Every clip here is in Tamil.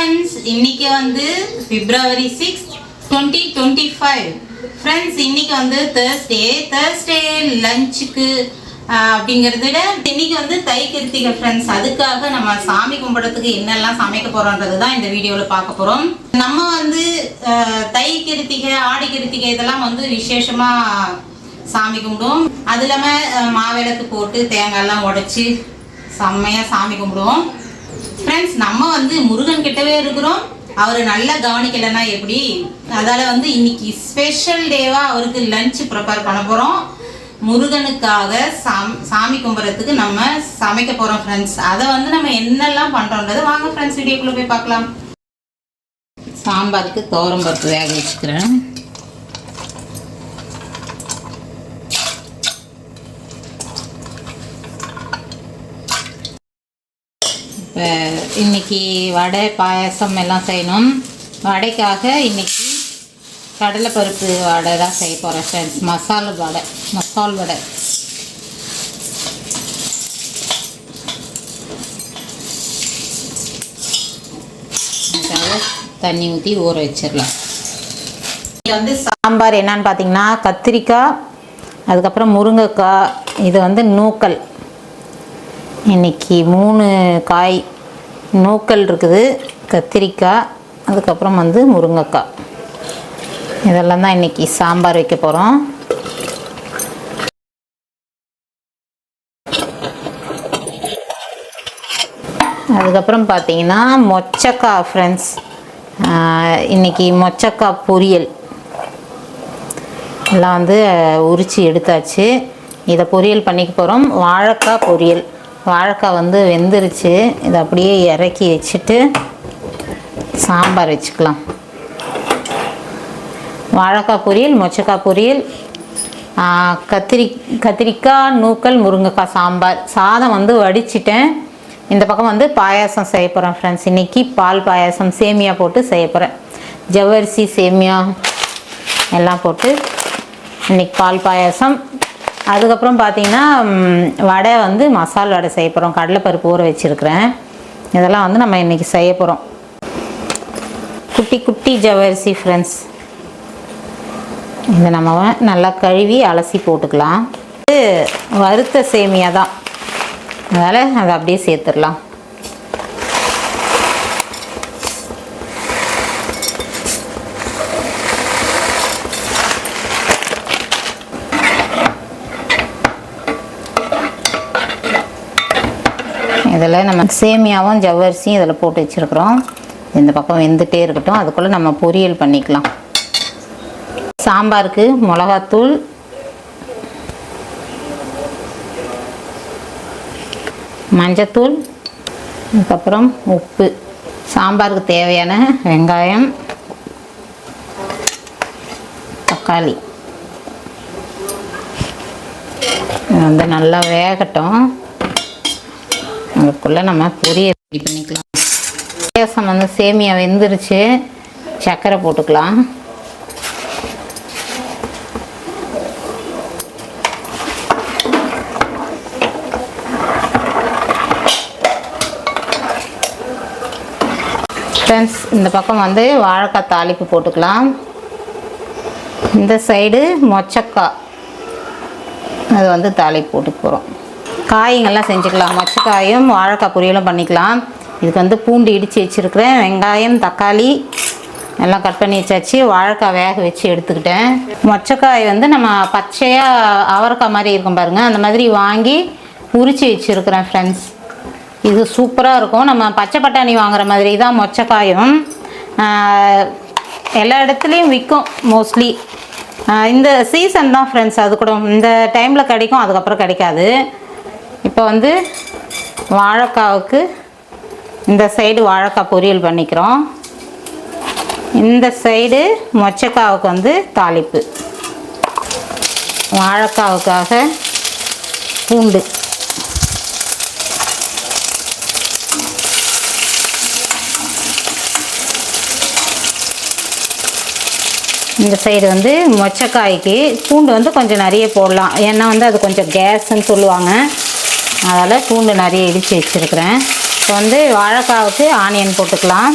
ஃப்ரெண்ட்ஸ் இன்னைக்கு வந்து February six twenty twenty five friends இன்னைக்கு வந்து தேர்ஸ்டே தேர்ஸ்டே லஞ்சுக்கு அப்படிங்கிறத விட இன்னைக்கு வந்து தை கிருத்திகை ஃப்ரெண்ட்ஸ் அதுக்காக நம்ம சாமி கும்பிடத்துக்கு என்னெல்லாம் சமைக்க போறோன்றது தான் இந்த வீடியோவில் பார்க்க போகிறோம் நம்ம வந்து தை கிருத்திகை ஆடி கிருத்திகை இதெல்லாம் வந்து விசேஷமாக சாமி கும்பிடுவோம். அது இல்லாமல் மாவிளக்கு போட்டு தேங்காய்லாம் உடைச்சி செம்மையாக சாமி கும்பிடுவோம். ஃப்ரெண்ட்ஸ் நம்ம வந்து முருகன் கிட்டவே இருக்கிறோம். அவர் நல்லா கவனிக்கலைன்னா எப்படி? அதால வந்து இன்னைக்கு ஸ்பெஷல் டேவா அவருக்கு லஞ்ச் ப்ரிப்பேர் பண்ண போகிறோம் முருகனுக்காக சாமி சாமி கும்பிட்றதுக்கு நம்ம சமைக்க போகிறோம் ஃப்ரெண்ட்ஸ் அதை வந்து நம்ம என்னெல்லாம் பண்ணுறோன்றதை வாங்க ஃப்ரெண்ட்ஸ் வீடியோக்குள்ளே போய் பார்க்கலாம். சாம்பாருக்கு தோரம் பருப்பு வேக வச்சுக்கிறேன். இன்னைக்கு வடை பாயாசம் எல்லாம் செய்யணும். வடைக்காக இன்னைக்கு கடலைப்பருப்பு வடை தான் செய்ய போகிறேன் ஃப்ரெண்ட்ஸ் மசால் வடை மசால் வடை. தண்ணி ஊற்றி ஊற வச்சிடலாம். இது வந்து சாம்பார் என்னன்னு பார்த்தீங்கன்னா கத்திரிக்காய் அதுக்கப்புறம் முருங்கைக்காய் இது வந்து நூக்கல். இன்னைக்கு மூணு காய் நூக்கல் இருக்குது. கத்திரிக்காய் அதுக்கப்புறம் வந்து முருங்கைக்காய். இதெல்லாம் தான் இன்னைக்கு சாம்பார் வைக்க போகிறோம் அதுக்கப்புறம் பார்த்தீங்கன்னா மொச்சக்காய் ஃப்ரெண்ட்ஸ் இன்றைக்கி மொச்சக்காய் பொரியல். எல்லாம் வந்து உரித்து எடுத்தாச்சு. இதை பொரியல் பண்ணிக்க போகிறோம் வாழைக்காய் பொரியல். வாழைக்காய் வந்து வெந்துருச்சு. இதை அப்படியே இறக்கி வச்சுட்டு சாம்பார் வச்சுக்கலாம். வாழைக்காய் பொரியல் மொச்சக்காய் பொரியல் கத்திரி கத்திரிக்காய் நூக்கல் முருங்கைக்காய் சாம்பார். சாதம் வந்து வடிச்சிட்டேன். இந்த பக்கம் வந்து பாயாசம் செய்ய போகிறேன் ஃப்ரெண்ட்ஸ் இன்றைக்கி பால் பாயாசம் சேமியா போட்டு செய்ய போகிறேன் ஜவ்வரிசி சேமியா எல்லாம் போட்டு இன்றைக்கி பால் பாயாசம். அதுக்கப்புறம் பார்த்தீங்கன்னா வடை வந்து மசால் வடை செய்ய போகிறோம் கடலைப்பருப்பு ஊற வச்சுருக்கிறேன். இதெல்லாம் வந்து நம்ம இன்றைக்கி செய்ய போகிறோம் குட்டி குட்டி ஜவரிசி ஃப்ரெண்ட்ஸ் இதை நம்ம நல்லா கழுவி அலசி போட்டுக்கலாம். இது வறுத்த சேமியா தான் அதனால் அதை அப்படியே சேர்த்துடலாம். இதில் நம்ம சேமியாவும் ஜவ்வரிசியும் இதில் போட்டு வச்சுருக்குறோம். இந்த பக்கம் வெந்துகிட்டே இருக்கட்டும். அதுக்குள்ளே நம்ம பொரியல் பண்ணிக்கலாம். சாம்பாருக்கு மிளகாத்தூள். மஞ்சத்தூள். அதுக்கப்புறம் உப்பு. சாம்பாருக்கு தேவையான வெங்காயம். தக்காளி. வந்து நல்லா வேகட்டும். அதுக்குள்ளே நம்ம பொரிய ரெடி பண்ணிக்கலாம். வித்தியாசம் வந்து சேமியா வெந்துருச்சு. சர்க்கரை போட்டுக்கலாம். ஃப்ரெண்ட்ஸ் இந்த பக்கம் வந்து வாழைக்காய் தாளிப்பு போட்டுக்கலாம். இந்த சைடு மொச்சக்காய். அது வந்து தாளிப்பு போட்டு போகிறோம் காய்ங்கள்லாம் செஞ்சுக்கலாம். மொச்சக்காயும் வாழைக்காய் பொரியலும் பண்ணிக்கலாம். இதுக்கு வந்து பூண்டு இடித்து வச்சுருக்கிறேன். வெங்காயம் தக்காளி எல்லாம் கட் பண்ணி வச்சாச்சு. வாழைக்காய் வேக வச்சு எடுத்துக்கிட்டேன். மொச்சக்காய் வந்து நம்ம பச்சையாக அவரைக்காய் மாதிரி இருக்கும் பாருங்கள் அந்த மாதிரி வாங்கி உரித்து வச்சுருக்கிறேன் ஃப்ரெண்ட்ஸ் இது சூப்பராக இருக்கும். நம்ம பச்சை பட்டாணி வாங்குற மாதிரி தான் மொச்சக்காயும். எல்லா இடத்துலையும் விற்கும் மோஸ்ட்லி இந்த சீசன் தான் ஃப்ரெண்ட்ஸ் அது கூட இந்த டைமில் கிடைக்கும் அதுக்கப்புறம் கிடைக்காது. இப்போ வந்து வாழைக்காவுக்கு இந்த சைடு வாழைக்காய் பொரியல் பண்ணிக்கிறோம். இந்த சைடு மொச்சக்காவுக்கு வந்து தாளிப்பு. வாழைக்காவுக்காக பூண்டு. இந்த சைடு வந்து மொச்சக்காய்க்கு பூண்டு வந்து கொஞ்சம் நிறைய போடலாம். ஏன்னா வந்து அது கொஞ்சம் கேஸ்ன்னு சொல்லுவாங்க. அதால் பூண்டு நிறைய இடித்து வச்சுருக்கிறேன். இப்போ வந்து வாழைக்காவுக்கு ஆனியன் போட்டுக்கலாம்.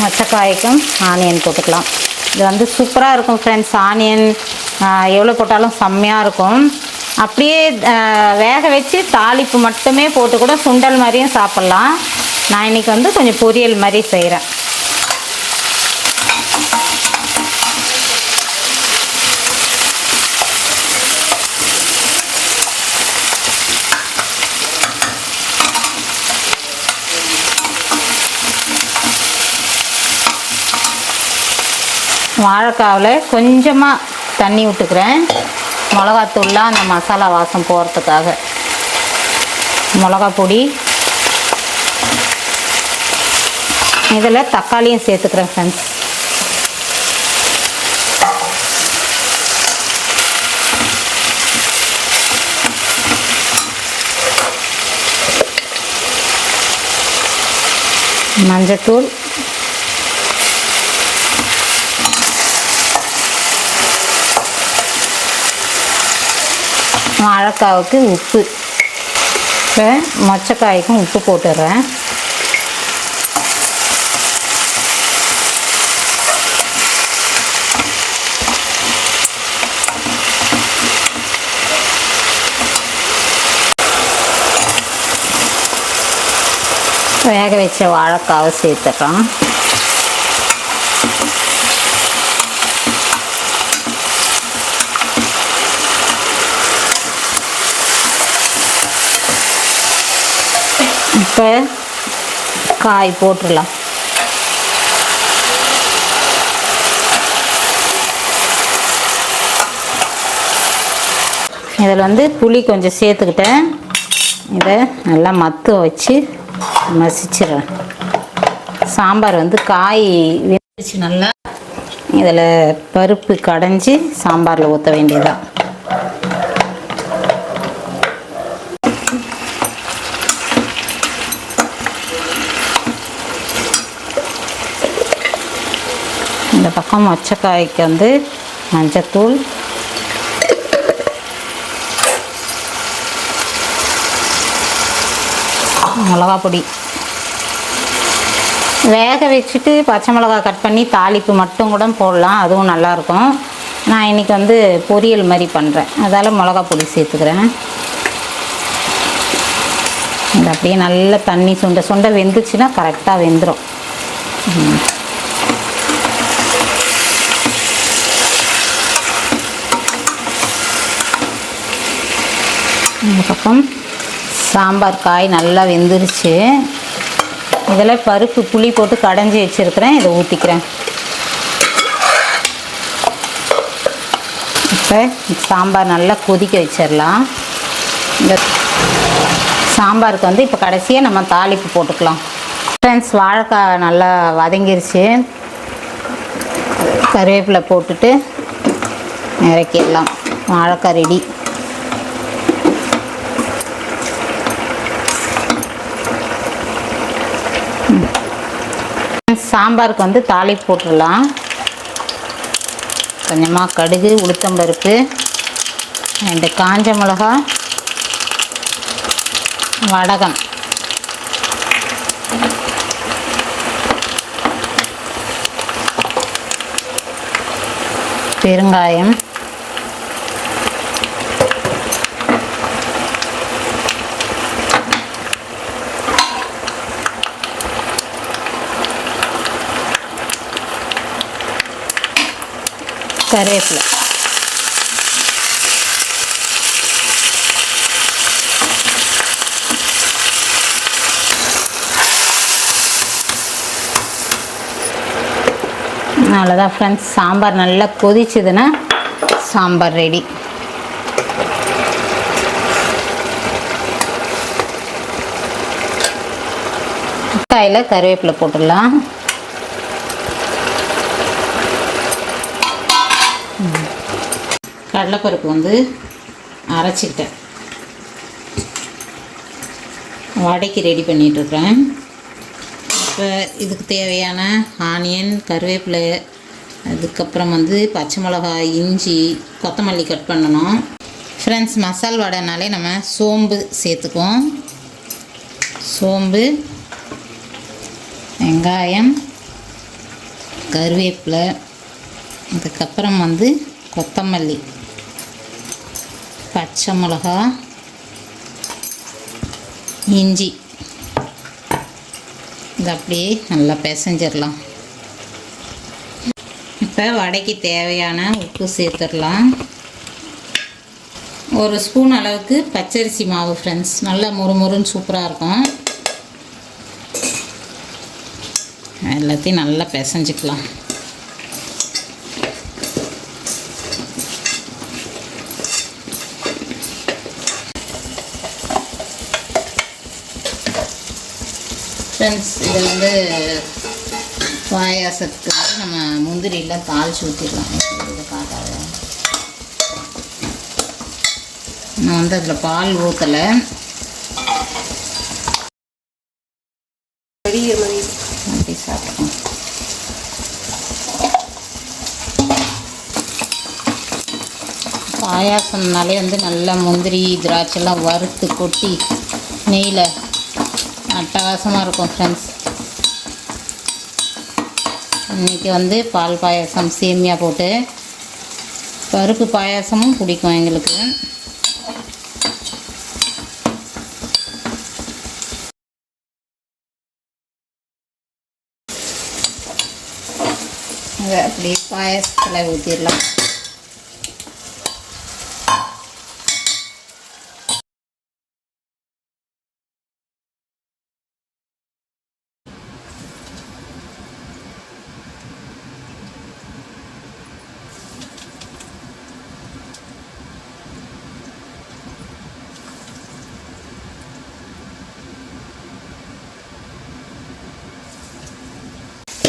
மச்சக்காய்க்கும் ஆனியன் போட்டுக்கலாம். இது வந்து சூப்பராக இருக்கும் ஃப்ரெண்ட்ஸ் ஆனியன் எவ்வளோ போட்டாலும் செம்மையாக இருக்கும். அப்படியே வேக வச்சு தாளிப்பு மட்டுமே போட்டு கூட சுண்டல் மாதிரியும் சாப்பிட்லாம். நான் இன்றைக்கி வந்து கொஞ்சம் பொரியல் மாதிரி செய்கிறேன் வாழைக்காவில் கொஞ்சமாக தண்ணி விட்டுக்கிறேன் மிளகாத்தூள்லாம் அந்த மசாலா வாசம் போகிறதுக்காக மிளகா பொடி இதில் தக்காளியும் சேர்த்துக்கிறேன் ஃப்ரெண்ட்ஸ் மஞ்சத்தூள். வாழைக்காவுக்கு உப்பு. இப்போ மொச்சக்காய்க்கும் உப்பு போட்டுடுறேன். வேக வச்ச வாழைக்காவை சேர்த்துக்கலாம் இப்போ காய் போட்டுடலாம். இதில் வந்து புளி கொஞ்சம் சேர்த்துக்கிட்டேன். இதை நல்லா மத்து வச்சு மசிச்சிடுறேன் சாம்பார் வந்து காய் வெந்துச்சு நல்லா. இதில் பருப்பு கடைஞ்சி சாம்பாரில் ஊற்ற வேண்டியதான் இந்த பக்கம் மொச்சக்காய்க்கு வந்து மஞ்சத்தூள். மிளகா பொடி வேக வச்சுட்டு பச்சை மிளகா கட் பண்ணி தாளிப்பு மட்டும் கூட போடலாம் அதுவும் நல்லாயிருக்கும். நான் இன்றைக்கி வந்து பொரியல் மாதிரி பண்ணுறேன் அதால் மிளகா பொடி சேர்த்துக்கிறேன். இது அப்படியே நல்லா தண்ணி சுண்ட சுண்ட வெந்துச்சுன்னா கரெக்டாக வெந்துடும் பக்கம் சாம்பார் காய் நல்லா வெந்துருச்சு. இதில் பருப்பு புளி போட்டு கடைஞ்சி வச்சுருக்கிறேன். இதை ஊற்றிக்கிறேன் இப்போ சாம்பார் நல்லா கொதிக்க வச்சிடலாம் இந்த சாம்பாருக்கு வந்து இப்போ கடைசியாக நம்ம தாளிப்பு போட்டுக்கலாம். ஃப்ரெண்ட்ஸ் வாழைக்காய் நல்லா வதங்கிருச்சு. கருவேப்பிலை போட்டுட்டு இறக்கிடலாம். வாழைக்காய் ரெடி சாம்பாருக்கு வந்து தாளி போட்டுடலாம். கொஞ்சமாக கடுகு உளுத்தம்பருப்பு ரெண்டு காஞ்ச மிளகா வடகம். பெருங்காயம். கருவேப்பிலை. அவ்வளோதான் ஃப்ரெண்ட்ஸ் சாம்பார் நல்லா கொதிச்சுதுன்னா சாம்பார் ரெடி காயில் கருவேப்பிலை போட்டுடலாம். கடலைப்பருப்பு வந்து அரைச்சிக்கிட்டேன். வடைக்கு ரெடி பண்ணிகிட்ருக்குறேன் இப்போ இதுக்கு தேவையான ஆனியன் கருவேப்பிலை அதுக்கப்புறம் வந்து பச்சை மிளகாய் இஞ்சி கொத்தமல்லி கட் பண்ணணும். ஃப்ரெண்ட்ஸ் மசால் வடைனாலே நம்ம சோம்பு சேர்த்துக்குவோம். சோம்பு வெங்காயம் கருவேப்பிலை அதுக்கப்புறம் வந்து கொத்தமல்லி. பச்சை மிளகா இஞ்சி. இது அப்படியே நல்லா பிசைஞ்சிடலாம். இப்போ வடைக்கு தேவையான உப்பு சேர்த்துடலாம். ஒரு ஸ்பூன் அளவுக்கு பச்சரிசி மாவு ஃப்ரெண்ட்ஸ் நல்லா முறுமுறுன்னு சூப்பராக இருக்கும். எல்லாத்தையும் நல்லா பிசைஞ்சிக்கலாம். ஃப்ரெண்ட்ஸ் இது வந்து பாயாசத்துக்கு வந்து நம்ம முந்திரியெல்லாம் தாளிச்சு ஊற்றிடலாம் இதை பார்க்காத. நான் வந்து அதில் பால் ஊற்றலை அப்படி சாப்பிட்டோம் பாயாசம்னாலே வந்து நல்லா முந்திரி திராட்சைலாம் வறுத்து கொட்டி நெய்யில் அட்டகாசமாக இருக்கும் ஃப்ரெண்ட்ஸ் இன்றைக்கி வந்து பால் பாயாசம் சேமியா போட்டு பருப்பு பாயாசமும் பிடிக்கும் எங்களுக்கு. அப்படியே பாயாசத்தில் ஊற்றிடலாம்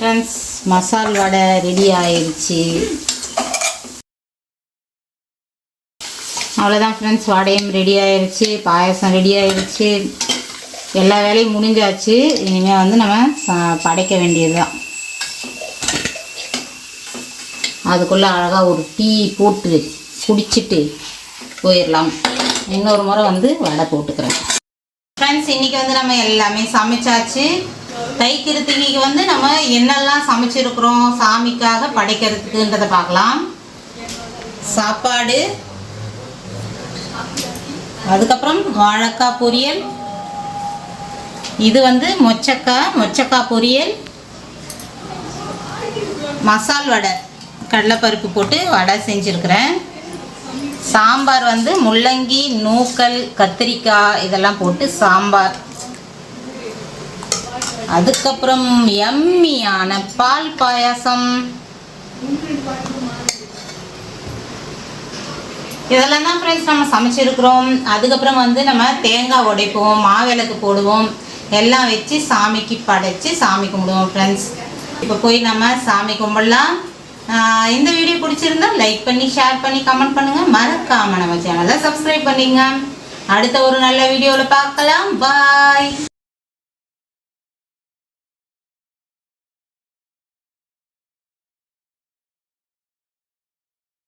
ஃப்ரெண்ட்ஸ் மசால் வடை ரெடி ஆயிடுச்சு அவ்வளோதான் ஃப்ரெண்ட்ஸ் வடையும் ரெடி ஆயிடுச்சு பாயசம் ரெடி ஆயிடுச்சு எல்லா வேலையும் முடிஞ்சாச்சு. இனிமேல் வந்து நம்ம படைக்க வேண்டியது தான் அதுக்குள்ளே அழகாக ஒரு டீ போட்டு குடிச்சிட்டு போயிடலாம் இன்னொரு முறை வந்து வடை போட்டுக்கிறேன். ஃப்ரெண்ட்ஸ் இன்றைக்கி வந்து நம்ம எல்லாமே சமைச்சாச்சு. தை கிருத்திகைக்கு வந்து நம்ம என்னெல்லாம் சமைச்சிருக்கிறோம் சாமிக்காக படைக்கிறதுக்குன்றதை பார்க்கலாம். சாப்பாடு. அதுக்கப்புறம் வாழைக்காய் பொரியல். இது வந்து மொச்சக்காய் மொச்சக்காய் பொரியல். மசால் வடை. கடலைப்பருப்பு போட்டு வடை செஞ்சுருக்கிறேன். சாம்பார் வந்து முள்ளங்கி நூக்கல் கத்திரிக்காய் இதெல்லாம் போட்டு சாம்பார். அதுக்கப்புறம் எம்மியான பால் பாயாசம். இதெல்லாம் தான் ஃப்ரெண்ட்ஸ் நம்ம சமைச்சிருக்கிறோம். அதுக்கப்புறம் வந்து நம்ம தேங்காய் உடைப்போம் மாவிளக்கு போடுவோம். எல்லாம் வச்சு சாமிக்கு படைச்சி சாமி கும்பிடுவோம் ஃப்ரெண்ட்ஸ் இப்போ போய் நம்ம சாமி கும்பிடலாம். இந்த வீடியோ பிடிச்சிருந்தா லைக் பண்ணி ஷேர் பண்ணி கமெண்ட் பண்ணுங்கள் மறக்காமல் நம்ம சேனலை சப்ஸ்கிரைப் பண்ணிங்க. அடுத்த ஒரு நல்ல வீடியோவில் பார்க்கலாம். பாய்